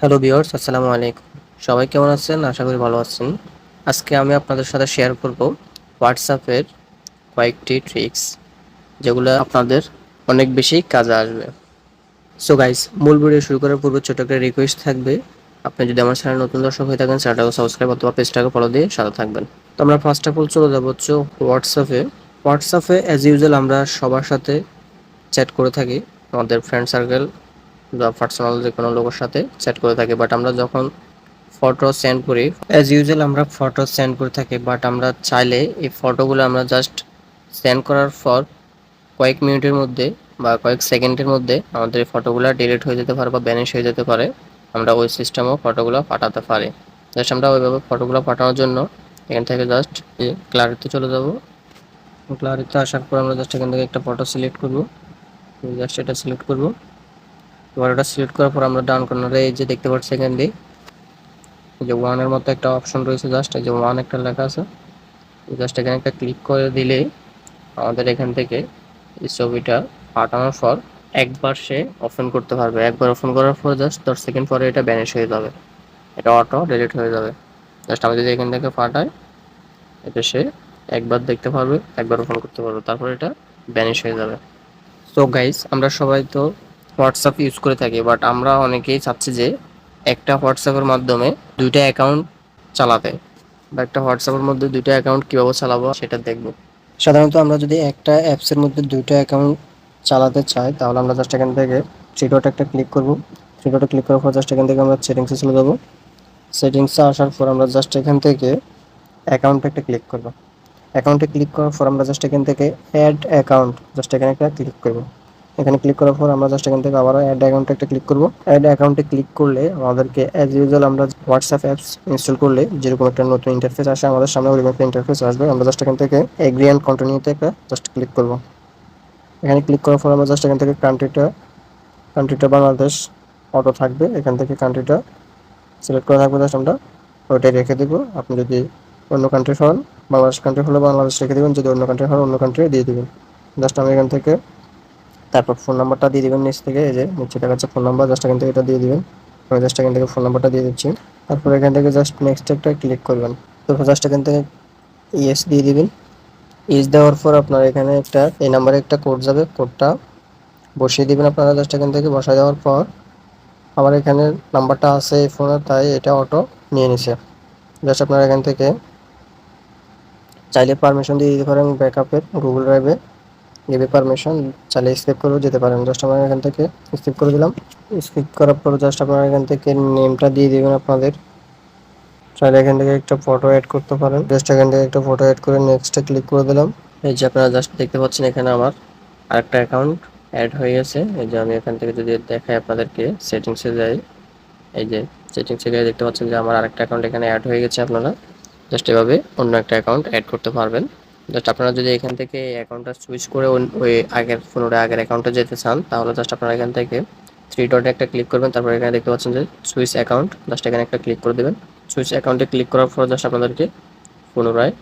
Hello viewers, আসসালামু আলাইকুম। সবাই কেমন আছেন? আশা করি ভালো আছেন। আজকে আমি আপনাদের সাথে শেয়ার করব হোয়াটসঅ্যাপের কয়েকটি ট্রিক্স যেগুলো আপনাদের অনেক বেশি কাজে আসবে। সো গাইস মূল ভিডিও শুরু করার পূর্বে ছোট একটা রিকোয়েস্ট থাকবে। আপনি যদি আমার চ্যানেল নতুন দর্শক হয়ে থাকেন চ্যানেলটাকে সাবস্ক্রাইব অথবা পেজটাকে ফলো দিয়ে সাথে থাকবেন। তো আমরা ফার্স্ট অফ অল চলে যাব হচ্ছে হোয়াটসঅ্যাপে হোয়াটসঅ্যাপে অ্যাজ ইউজুয়াল আমরা সবার সাথে চ্যাট করে থাকি। আমাদের ফ্রেন্ড সার্কেল বা পার্সোনাল যে কোনো লোকের সাথে চ্যাট করে থাকি বাট আমরা যখন ফটো সেন্ড করি অ্যাজ ইউজুয়াল আমরা ফটো সেন্ড করে থাকি বাট আমরা চাইলে এই ফটোগুলো আমরা জাস্ট সেন্ড করার পর কয়েক মিনিটের মধ্যে বা কয়েক সেকেন্ডের মধ্যে আমাদের এই ফটোগুলো ডিলিট হয়ে যেতে পারে বা ব্যানিশ হয়ে যেতে পারে, আমরা ওই সিস্টেমেও ফটোগুলো পাঠাতে পারি। জাস্ট আমরা ওইভাবে ফটোগুলো পাঠানোর জন্য এখান থেকে জাস্ট ক্লারিতে চলে যাব। ক্লারিতে আসার পর আমরা জাস্ট এখান থেকে একটা ফটো সিলেক্ট করব। জাস্ট এটা সিলেক্ট করব। এবার ওটা সিলেক্ট করার পর আমরা ডান কর্নারে এই যে দেখতে পাচ্ছি এখান দিয়ে যে ওয়ানের মতো একটা অপশন রয়েছে জাস্ট এই যে ওয়ান একটা লেখা আছে। জাস্ট এখানে একটা ক্লিক করে দিলে আমাদের এখান থেকে এই ছবিটা পাঠানোর পর একবার সে ওপেন করতে পারবে। একবার ওপেন করার পর জাস্ট দশ সেকেন্ড পরে এটা ব্যানিশ হয়ে যাবে। এটা অটো ডিলিট হয়ে যাবে। জাস্ট আমি যদি এখান থেকে পাঠাই, এটা সে একবার দেখতে পারবে, একবার ওপেন করতে পারবে, তারপর এটা ব্যানিশ হয়ে যাবে। সো গাইস আমরা সবাই তো হোয়াটসঅ্যাপ ইউজ করে থাকি, বাট আমরা অনেকেই চাচ্ছি যে একটা হোয়াটসঅ্যাপের মাধ্যমে দুইটা অ্যাকাউন্ট চালাতে। বা একটা হোয়াটসঅ্যাপের মধ্যে দুইটা অ্যাকাউন্ট কীভাবে চালাবো সেটা দেখব। সাধারণত আমরা যদি একটা অ্যাপসের মধ্যে দুইটা অ্যাকাউন্ট চালাতে চাই, তাহলে আমরা জাস্ট এখান থেকে থ্রি ডট একটা ক্লিক করব। থ্রি ডটে ক্লিক করার পর জাস্ট এখান থেকে আমরা সেটিংসে চলে যাব। সেটিংসে আসার পর আমরা জাস্ট এখান থেকে অ্যাকাউন্টে একটা ক্লিক করব। অ্যাকাউন্টে ক্লিক করার পর আমরা জাস্ট এখান থেকে অ্যাড অ্যাকাউন্ট জাস্ট এখানে একটা ক্লিক করব। এখানে ক্লিক করার পর আমরা জাস্ট এখান থেকে আবার অ্যাড অ্যাকাউন্টে একটা ক্লিক করব। অ্যাড অ্যাকাউন্টে ক্লিক করলে আমাদেরকে অ্যাজ ইউজুয়াল আমরা হোয়াটসঅ্যাপ অ্যাপস ইনস্টল করলে যেরকম একটা নতুন ইন্টারফেস আসে আমাদের সামনে ওইরকম একটা ইন্টারফেস আসবে। আমরা জাস্ট এখান থেকে এগ্রি অ্যান্ড কন্টিনিউতে একটা জাস্ট ক্লিক করব। এখানে ক্লিক করার পর আমরা জাস্ট এখান থেকে কান্ট্রিটা কান্ট্রিটা বাংলাদেশ অটো থাকবে। এখান থেকে কান্ট্রিটা সিলেক্ট করা থাকবে জাস্ট আমরা। ওইটাই রেখে দেবো। আপনি যদি অন্য কান্ট্রি হন, বাংলাদেশ কান্ট্রি হলে বাংলাদেশ রেখে দেবেন। যদি অন্য কান্ট্রি হন, অন্য কান্ট্রি দিয়ে দেবেন। জাস্ট আমি এখান থেকে তারপর ফোন নাম্বারটা দিয়ে দিবেন নিচ থেকে, এই যে নিচে দেখা যাচ্ছে ফোন নাম্বার জাস্ট এখান থেকে এটা দিয়ে দিবেন। আমি জাস্ট এখান থেকে ফোন নাম্বারটা দিয়ে দিচ্ছি। তারপর এখান থেকে জাস্ট নেক্সট একটা ক্লিক করবেন। তারপর জাস্ট এখান থেকে ইয়েস দিয়ে দিবেন। ইয়েস দেওয়ার পর আপনার এখানে একটা, এই নাম্বারে একটা কোড যাবে কোডটা বসিয়ে দিবেন আপনারা জাস্ট এখান থেকে। বসায় দেওয়ার পর আমার এখানে নাম্বারটা আছে এই ফোনে তাই এটা অটো নিয়ে নিছে। জাস্ট আপনারা এখান থেকে চাইলে পারমিশন দিয়ে দিতে পারেন ব্যাকআপের গুগল ড্রাইভে গেবে পারমিশন চাইলে স্কিপ করেও যেতে পারেন। জাস্ট আমরা এখান থেকে স্কিপ করে দিলাম। স্কিপ করার পর জাস্ট আপনারা এখান থেকে নেমটা দিয়ে দিবেন আপনাদের। চাইলে এখান থেকে একটা ফটো অ্যাড করতে পারেন। জাস্ট এখান থেকে একটা ফটো অ্যাড করে নেক্সটে ক্লিক করে দিলাম। এই যে আপনারা জাস্ট দেখতে পাচ্ছেন এখানে আমার আরেকটা অ্যাকাউন্ট অ্যাড হয়ে গেছে। এই যে আমি এখান থেকে যদি দেখাই আপনাদেরকে সেটিংসে যাই। এই যে সেটিংসে গিয়ে দেখতে পাচ্ছেন যে আমার আরেকটা অ্যাকাউন্ট এখানে অ্যাড হয়ে গেছে আপনারা। জাস্ট এভাবে অন্য একটা অ্যাকাউন্ট অ্যাড করতে পারবেন। জাস্ট আপনারা যদি এখান থেকে অ্যাকাউন্টটা সুইচ করে ওই আগের ফোনের আগের অ্যাকাউন্টে যেতে চান, তাহলে জাস্ট আপনারা এখান থেকে থ্রি ডটে একটা ক্লিক করবেন। তারপর এখানে দেখতে পাচ্ছেন যে সুইচ অ্যাকাউন্ট জাস্ট এখানে একটা ক্লিক করে দেবেন। সুইচ অ্যাকাউন্টে ক্লিক করার পর জাস্ট আপনাদেরকে পুনরায়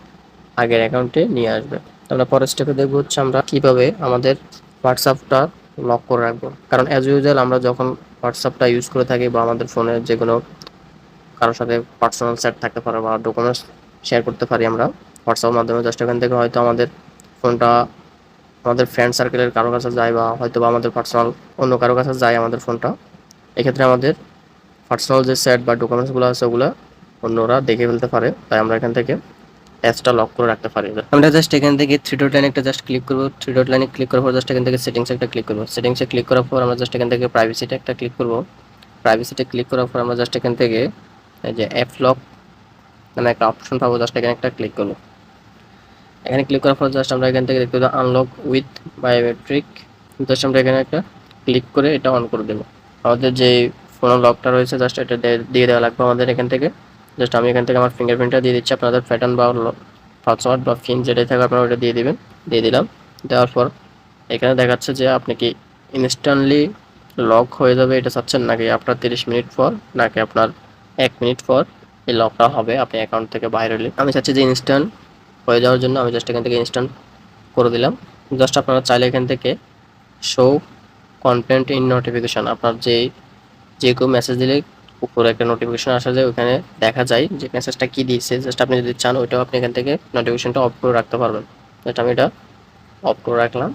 আগের অ্যাকাউন্টে নিয়ে আসবে। আমরা পরের স্টেপে দেখব হচ্ছে আমরা কীভাবে আমাদের হোয়াটসঅ্যাপটা লক করে রাখব। কারণ অ্যাজ ইউজুয়াল আমরা যখন হোয়াটসঅ্যাপটা ইউজ করে থাকি বা আমাদের ফোনে যে কোনো কারোর সাথে পার্সোনাল চ্যাট থাকতে পারে বা ডকুমেন্টস শেয়ার করতে পারি আমরা হোয়াটসঅ্যাপের মাধ্যমে জাস্ট এখান থেকে হয়তো আমাদের ফোনটা আমাদের ফ্রেন্ড সার্কেলের কারও কাছে যায় বা হয়তো বা আমাদের পার্সোনাল অন্য কারও কাছে যায় আমাদের ফোনটা, এক্ষেত্রে আমাদের পার্সোনাল যে সেট বা ডকুমেন্টসগুলো আছে ওগুলো অন্যরা দেখে ফেলতে পারে, তাই আমরা এখান থেকে অ্যাপসটা লক করে রাখতে পারি। আমরা জাস্ট এখান থেকে থ্রি ডট লাইনে একটা জাস্ট ক্লিক করব থ্রি ডট লাইনে ক্লিক করার পর জাস্ট এখান থেকে সেটিংসে একটা ক্লিক করব। সেটিংসে ক্লিক করার পর আমরা জাস্ট এখান থেকে প্রাইভেসিটা একটা ক্লিক করব। প্রাইভেসিটা ক্লিক করার পর আমরা জাস্ট এখান থেকে এই যে অ্যাপ লক নামে একটা অপশন পাবো, জাস্ট এখানে একটা ক্লিক করব। এখানে ক্লিক করার পর জাস্ট আমরা এখান থেকে দেখতে পাবো আনলক উইথ বায়োমেট্রিক জাস্ট আমরা এখানে একটা ক্লিক করে এটা অন করে দেবো। আমাদের যে ফোনের লকটা রয়েছে জাস্ট এটা দিয়ে দেওয়া লাগবে আমাদের এখান থেকে। জাস্ট আমি এখান থেকে আমার ফিঙ্গারপ্রিন্টটা দিয়ে দিচ্ছি। আপনাদের প্যাটার্ন বা পাসওয়ার্ড বা ফিন যেটাই থাকে আপনারা ওটা দিয়ে দিবেন। দিয়ে দিলাম। দেওয়ার পর এখানে দেখাচ্ছে যে আপনি কি ইনস্ট্যান্টলি লক হয়ে যাবে, এটা চাচ্ছেন নাকি আপনার তিরিশ মিনিট পর, নাকি আপনার এক মিনিট পর এই লকটা হবে, আপনি অ্যাকাউন্ট থেকে বাইরে হলে। আমি চাচ্ছি যে ইনস্ট্যান্ট হয়ে যাওয়ার জন্য আমি জাস্ট এখান থেকে ইনস্ট্যান্ট করে দিলাম। জাস্ট আপনারা চাইলে এখান থেকে শো কন্টেন্ট ইন নোটিফিকেশান আপনার যে যে কেউ মেসেজ দিলে উপরে একটা নোটিফিকেশান আসা যায় ওইখানে দেখা যায় যে মেসেজটা কী দিয়েছে। জাস্ট আপনি যদি চান ওইটাও আপনি এখান থেকে নোটিফিকেশানটা অফ করে রাখতে পারবেন। জাস্ট আমি এটা অফ করে রাখলাম।